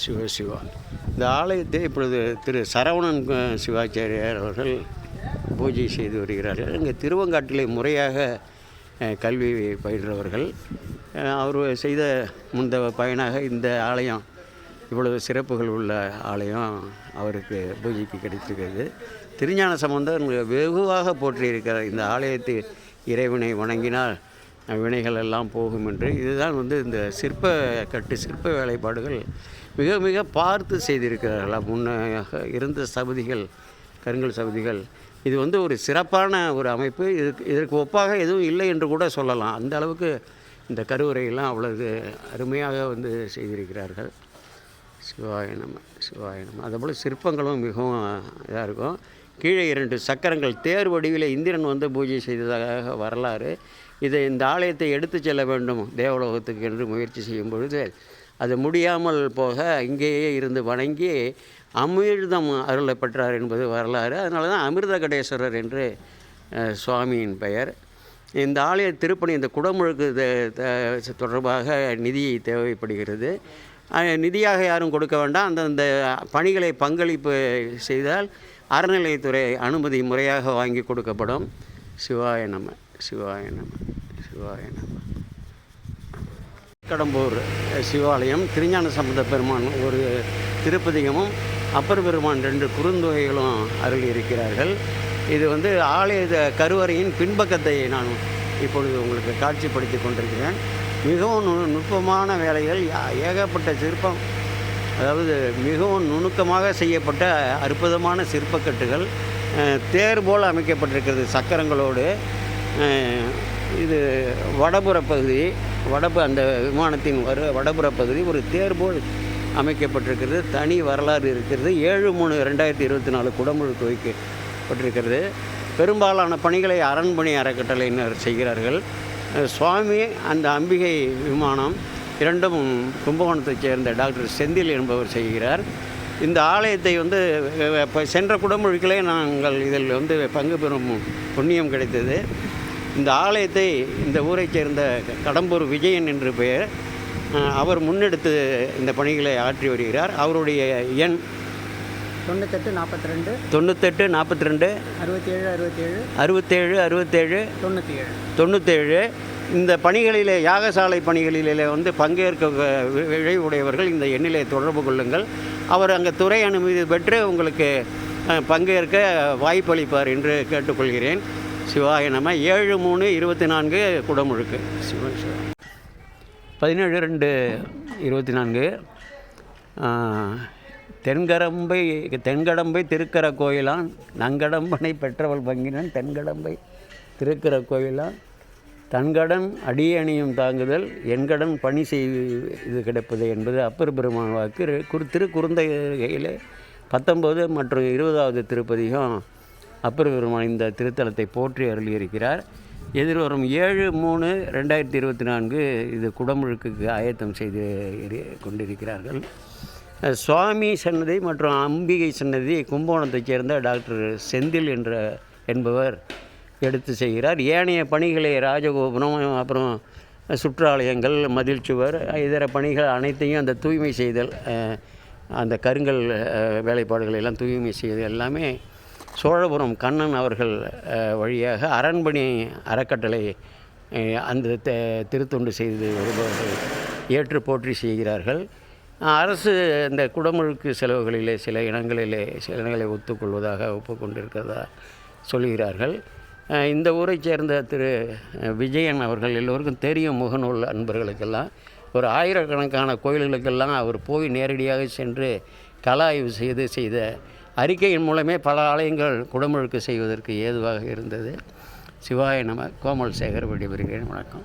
சிவ சிவா இந்த ஆலயத்தை இப்பொழுது திரு சரவணன் சிவாச்சாரியார் அவர்கள் பூஜை செய்து வருகிறார்கள். இங்கே திருவங்காட்டிலே முறையாக கல்வி பயின்றவர்கள். அவர் செய்த முந்த பயனாக இந்த ஆலயம் இவ்வளவு சிறப்புகள் உள்ள ஆலயம் அவருக்கு பூஜைக்கு கிடைத்திருக்கிறது. திருஞான சம்பந்தர் வெகுவாக போற்றியிருக்கிறார். இந்த ஆலயத்தை இறைவனை வணங்கினால் வினைகள் எல்லாம் போகும் என்று. இதுதான் வந்து இந்த சிற்ப கட்டு சிற்ப வேலைப்பாடுகள் மிக மிக பார்த்து செய்திருக்கிறார்கள்? முன்னாக இருந்த சபதிகள் கருங்கல் சபதிகள் இது வந்து ஒரு சிறப்பான ஒரு அமைப்பு. இதுக்கு இதற்கு ஒப்பாக எதுவும் இல்லை என்று கூட சொல்லலாம். அந்த அளவுக்கு இந்த கருவறையெல்லாம் அவ்வளவு அருமையாக வந்து செய்திருக்கிறார்கள். சிவாயணம் சிவாயணம் அதேபோல் சிற்பங்களும் மிகவும் இதாக இருக்கும். கீழே இரண்டு சக்கரங்கள் தேர் வடிவில் இந்திரன் வந்து பூஜை செய்ததாக வரலாறு. இதை இந்த ஆலயத்தை எடுத்து செல்ல வேண்டும் தேவலோகத்துக்கு என்று முயற்சி செய்யும் பொழுது அது முடியாமல் போக இங்கேயே இருந்து வணங்கி அமிர்தம் அருளை பெற்றார் என்பது வரலாறு. அதனால தான் அமிர்த கடேஸ்வரர் என்று சுவாமியின் பெயர். இந்த ஆலய திருப்பணி இந்த குடமுழுக்கு த- த- தொடர்பாக நிதி தேவைப்படுகிறது. நிதியாக யாரும் கொடுக்க வேண்டாம். அந்தந்த பணிகளை பங்களிப்பு செய்தால் அறநிலையத்துறை அனுமதி முறையாக வாங்கி கொடுக்கப்படும். சிவாய நம்ம சிவாய நம சிவாய நம. கடம்பூர் சிவாலயம் திருஞான சம்பந்த பெருமான் ஒரு திருப்பதிகமும் அப்பர் பெருமான் ரெண்டு குறுந்தொகைகளும் அருள் இருக்கிறார்கள். இது வந்து ஆலய கருவறையின் பின்பக்கத்தை நான் இப்பொழுது உங்களுக்கு காட்சிப்படுத்தி கொண்டிருக்கிறேன். மிகவும் நு நுட்பமான வேலைகள் ஏகப்பட்ட சிற்பம் அதாவது மிகவும் நுணுக்கமாக செய்யப்பட்ட அற்புதமான சிற்பக்கட்டுகள் தேர் போல் அமைக்கப்பட்டிருக்கிறது சக்கரங்களோடு. இது வடபுற பகுதி வடபு அந்த விமானத்தின் வர வடபுற பகுதி ஒரு தேர் போல் அமைக்கப்பட்டிருக்கிறது. தனி வரலாறு இருக்கிறது. ஏழு மூணு ரெண்டாயிரத்தி இருபத்தி நாலு குடமுழுக்கு வைக்கப்பட்டிருக்கிறது. பெரும்பாலான பணிகளை அரண்மனை அறக்கட்டளையினர் செய்கிறார்கள். சுவாமி அந்த அம்பிகை விமானம் இரண்டும் கும்பகோணத்தைச் சேர்ந்த டாக்டர் செந்தில் என்பவர் செய்கிறார். இந்த ஆலயத்தை வந்து இப்போ சென்ற குடமுழுக்கிலே நாங்கள் இதில் வந்து பங்கு பெறும் புண்ணியம் கிடைத்தது. இந்த ஆலயத்தை இந்த ஊரைச் சேர்ந்த கடம்பூர் விஜயன் என்று பெயர் அவர் முன்னெடுத்து இந்த பணிகளை ஆற்றி வருகிறார். அவருடைய எண் தொண்ணூத்தெட்டு நாற்பத்தி ரெண்டு தொண்ணூத்தெட்டு நாற்பத்தி ரெண்டு அறுபத்தேழு அறுபத்தேழு அறுபத்தேழு அறுபத்தேழு தொண்ணூற்றி ஏழு தொண்ணூற்றேழு இந்த பணிகளிலே யாகசாலை பணிகளிலே வந்து பங்கேற்க விழைவுடையவர்கள் இந்த எண்ணிலே தொடர்பு கொள்ளுங்கள். அவர் அங்கே துறை அனுமதி பெற்று உங்களுக்கு பங்கேற்க வாய்ப்பளிப்பார் என்று கேட்டுக்கொள்கிறேன். சிவாய ஏழு மூணு இருபத்தி நான்கு குடமுழுக்கு. சிவ சிவா. பதினேழு ரெண்டு இருபத்தி நான்கு. தென்கடம்பை தென்கடம்பை திருக்கர கோயிலான் நங்கடம்பனை பெற்றவள் பங்கினன் தென்கடம்பை திருக்கர கோயிலான் தன்கடன் அடியணியும் தாங்குதல் என்கடன் பணி செய் இது கிடைப்பது என்பது அப்பர் பெருமான் வாக்கு குரு திரு குறுந்தையிலே பத்தொம்போது மற்றும் இருபதாவது திருப்பதிகம் அப்பர் இந்த திருத்தலத்தை போற்றி அருளியிருக்கிறார். எதிர்வரும் ஏழு மூணு ரெண்டாயிரத்தி இருபத்தி நான்கு இது குடமுழுக்குக்கு ஆயத்தம் செய்து கொண்டிருக்கிறார்கள். சுவாமி சன்னதி மற்றும் அம்பிகை சன்னதி கும்பகோணத்தைச் சேர்ந்த டாக்டர் செந்தில் என்ற என்பவர் எடுத்து செய்கிறார். ஏனைய பணிகளை ராஜகோபுரம் அப்புறம் சுற்றாலயங்கள் மதில் சுவர் இதர பணிகள் அனைத்தையும் அந்த தூய்மை செய்தல் அந்த கருங்கல் வேலைப்பாடுகளை எல்லாம் தூய்மை செய்தல் எல்லாமே சோழபுரம் கண்ணன் அவர்கள் வழியாக அரண்மனை அறக்கட்டளை அந்த த- திருத்தொண்டு செய்து வருபவர்கள் ஏற்று போற்றி செய்கிறார்கள். அரசு இந்த குடமுழுக்கு செலவுகளிலே சில இனங்களிலே சில இடங்களை ஒத்துக்கொள்வதாக ஒப்புக்கொண்டிருக்கிறதா சொல்கிறார்கள். இந்த ஊரைச் சேர்ந்த திரு விஜயன் அவர்கள் எல்லோருக்கும் தெரியும் முகநூல் அன்பர்களுக்கெல்லாம். ஒரு ஆயிரக்கணக்கான கோயில்களுக்கெல்லாம் அவர் போய் நேரடியாக சென்று கலாய்வு செய்து செய்த அறிக்கையின் மூலமே பல ஆலயங்கள் குடமுழுக்கு செய்வதற்கு ஏதுவாக இருந்தது. சிவாய நம கோமல் சேகர் விடைபெறுகிறேன். வணக்கம்.